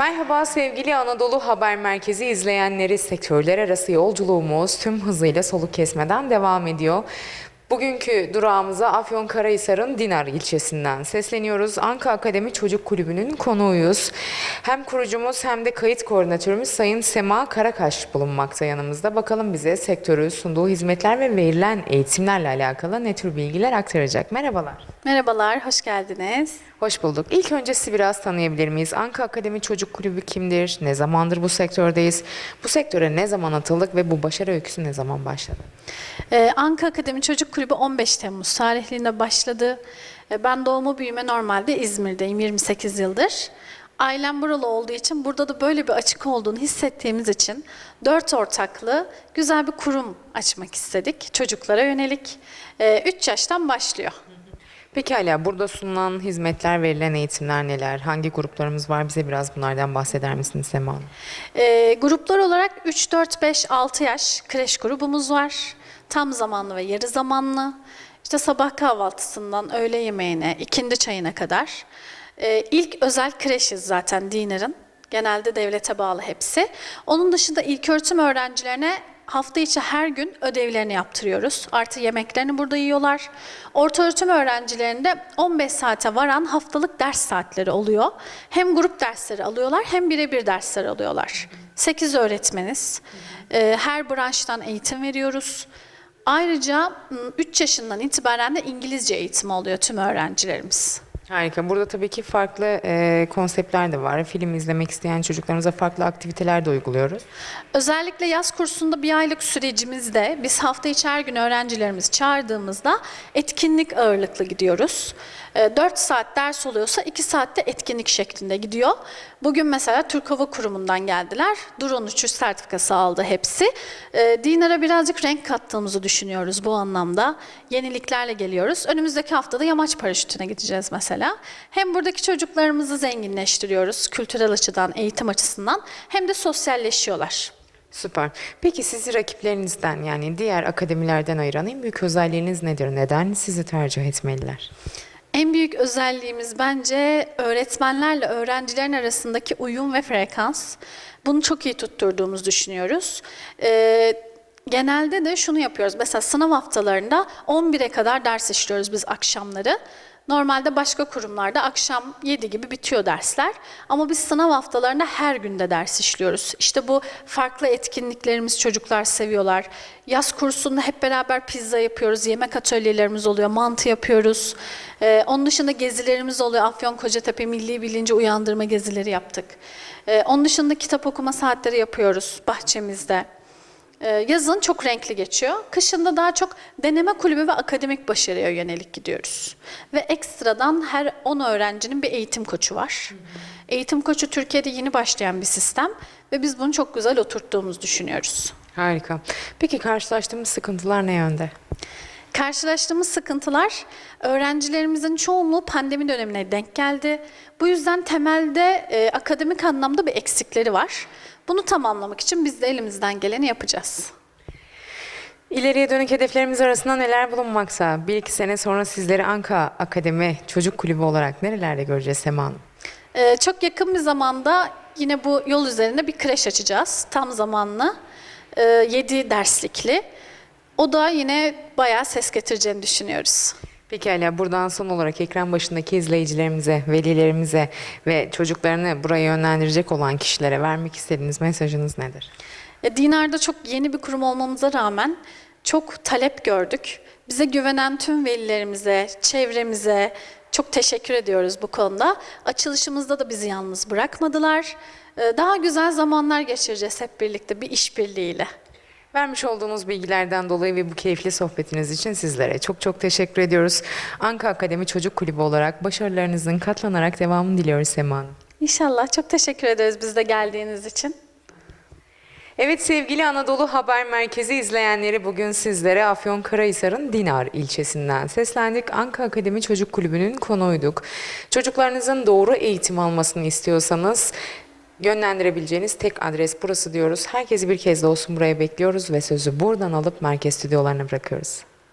Merhaba sevgili Anadolu Haber Merkezi izleyenleri. Sektörler arası yolculuğumuz tüm hızıyla soluk kesmeden devam ediyor. Bugünkü durağımıza Afyonkarahisar'ın Dinar ilçesinden sesleniyoruz. Anka Akademi Çocuk Kulübü'nün konuğuyuz. Hem kurucumuz hem de kayıt koordinatörümüz Sayın Sema Karakaş bulunmakta yanımızda. Bakalım bize sektörü sunduğu hizmetler ve verilen eğitimlerle alakalı ne tür bilgiler aktaracak. Merhabalar. Merhabalar, hoş geldiniz. Hoş bulduk. İlk önce sizi biraz tanıyabilir miyiz? Anka Akademi Çocuk Kulübü kimdir? Ne zamandır bu sektördeyiz? Bu sektöre ne zaman atıldık ve bu başarı öyküsü ne zaman başladı? Ee, Anka Akademi Çocuk Kulübü 15 Temmuz tarihliğinde başladı. Ee, ben doğumu büyüme normalde İzmir'deyim 28 yıldır. Ailem buralı olduğu için burada da böyle bir açık olduğunu hissettiğimiz için dört ortaklı güzel bir kurum açmak istedik. Çocuklara yönelik 3 yaştan başlıyor. Peki hala burada sunulan hizmetler, verilen eğitimler neler? Hangi gruplarımız var? Bize biraz bunlardan bahseder misiniz Sema Hanım? Ee, gruplar olarak 3, 4, 5, 6 yaş kreş grubumuz var. Tam zamanlı ve yarı zamanlı. İşte sabah kahvaltısından öğle yemeğine, ikindi çayına kadar. Ee, ilk özel kreşiz zaten Dinar'ın. Genelde devlete bağlı hepsi. Onun dışında ilköğretim öğrencilerine hafta içi her gün ödevlerini yaptırıyoruz. Artı yemeklerini burada yiyorlar. Ortaöğretim öğrencilerinde 15 saate varan haftalık ders saatleri oluyor. Hem grup dersleri alıyorlar hem birebir dersler alıyorlar. 8 öğretmeniz. Ee, Her branştan eğitim veriyoruz. Ayrıca 3 yaşından itibaren de İngilizce eğitimi alıyor tüm öğrencilerimiz. Harika. Burada tabii ki farklı e, konseptler de var. Film izlemek isteyen çocuklarımıza farklı aktiviteler de uyguluyoruz. Özellikle yaz kursunda bir aylık sürecimizde biz hafta içi her gün öğrencilerimizi çağırdığımızda etkinlik ağırlıklı gidiyoruz. 4 saat ders oluyorsa 2 saatte etkinlik şeklinde gidiyor. Bugün mesela Türk Hava Kurumu'ndan geldiler. Drone uçuş sertifikası aldı hepsi. E, Dinar'a birazcık renk kattığımızı düşünüyoruz bu anlamda. Yeniliklerle geliyoruz. Önümüzdeki haftada yamaç paraşütüne gideceğiz mesela. Hem buradaki çocuklarımızı zenginleştiriyoruz kültürel açıdan, eğitim açısından hem de sosyalleşiyorlar. Süper. Peki sizi rakiplerinizden yani diğer akademilerden ayıran en büyük özelliğiniz nedir? Neden sizi tercih etmeliler? En büyük özelliğimiz bence öğretmenlerle öğrencilerin arasındaki uyum ve frekans. Bunu çok iyi tutturduğumuzu düşünüyoruz. Ee, genelde de şunu yapıyoruz. Mesela sınav haftalarında 11'e kadar ders işliyoruz biz akşamları. Normalde başka kurumlarda akşam 7 gibi bitiyor dersler. Ama biz sınav haftalarında her günde ders işliyoruz. İşte bu farklı etkinliklerimiz çocuklar seviyorlar. Yaz kursunda hep beraber pizza yapıyoruz, yemek atölyelerimiz oluyor, mantı yapıyoruz. Ee, onun dışında gezilerimiz oluyor. Afyon Kocatepe Milli Bilinci Uyandırma gezileri yaptık. Ee, onun dışında kitap okuma saatleri yapıyoruz bahçemizde. Ee, Yazın çok renkli geçiyor. Kışında daha çok deneme kulübü ve akademik başarıya yönelik gidiyoruz. Ve ekstradan her 10 öğrencinin bir eğitim koçu var. Eğitim koçu Türkiye'de yeni başlayan bir sistem ve biz bunu çok güzel oturttuğumuzu düşünüyoruz. Harika. Peki karşılaştığımız sıkıntılar ne yönde? Karşılaştığımız sıkıntılar öğrencilerimizin çoğunluğu pandemi dönemine denk geldi. Bu yüzden temelde e, akademik anlamda bir eksikleri var. Bunu tamamlamak için biz de elimizden geleni yapacağız. İleriye dönük hedeflerimiz arasında neler bulunmaksa? Bir iki sene sonra sizleri Anka Akademi Çocuk Kulübü olarak nerelerde göreceğiz Sema Hanım? Ee, çok yakın bir zamanda yine bu yol üzerinde bir kreş açacağız. Tam zamanlı. 7 derslikli. O da yine bayağı ses getireceğini düşünüyoruz. Peki hala buradan son olarak ekran başındaki izleyicilerimize, velilerimize ve çocuklarını buraya yönlendirecek olan kişilere vermek istediğiniz mesajınız nedir? E, Dinar'da çok yeni bir kurum olmamıza rağmen çok talep gördük. Bize güvenen tüm velilerimize, çevremize çok teşekkür ediyoruz bu konuda. Açılışımızda da bizi yalnız bırakmadılar. E, Daha güzel zamanlar geçireceğiz hep birlikte bir işbirliğiyle. Vermiş olduğunuz bilgilerden dolayı ve bu keyifli sohbetiniz için sizlere çok çok teşekkür ediyoruz. Anka Akademi Çocuk Kulübü olarak başarılarınızın katlanarak devamını diliyoruz Sema Hanım. İnşallah çok teşekkür ederiz biz de geldiğiniz için. Evet sevgili Anadolu Haber Merkezi izleyenleri bugün sizlere Afyonkarahisar'ın Dinar ilçesinden seslendik. Anka Akademi Çocuk Kulübü'nün konuğuyduk. Çocuklarınızın doğru eğitim almasını istiyorsanız yönlendirebileceğiniz tek adres burası diyoruz. Herkesi bir kez de olsun buraya bekliyoruz ve sözü buradan alıp merkez stüdyolarına bırakıyoruz.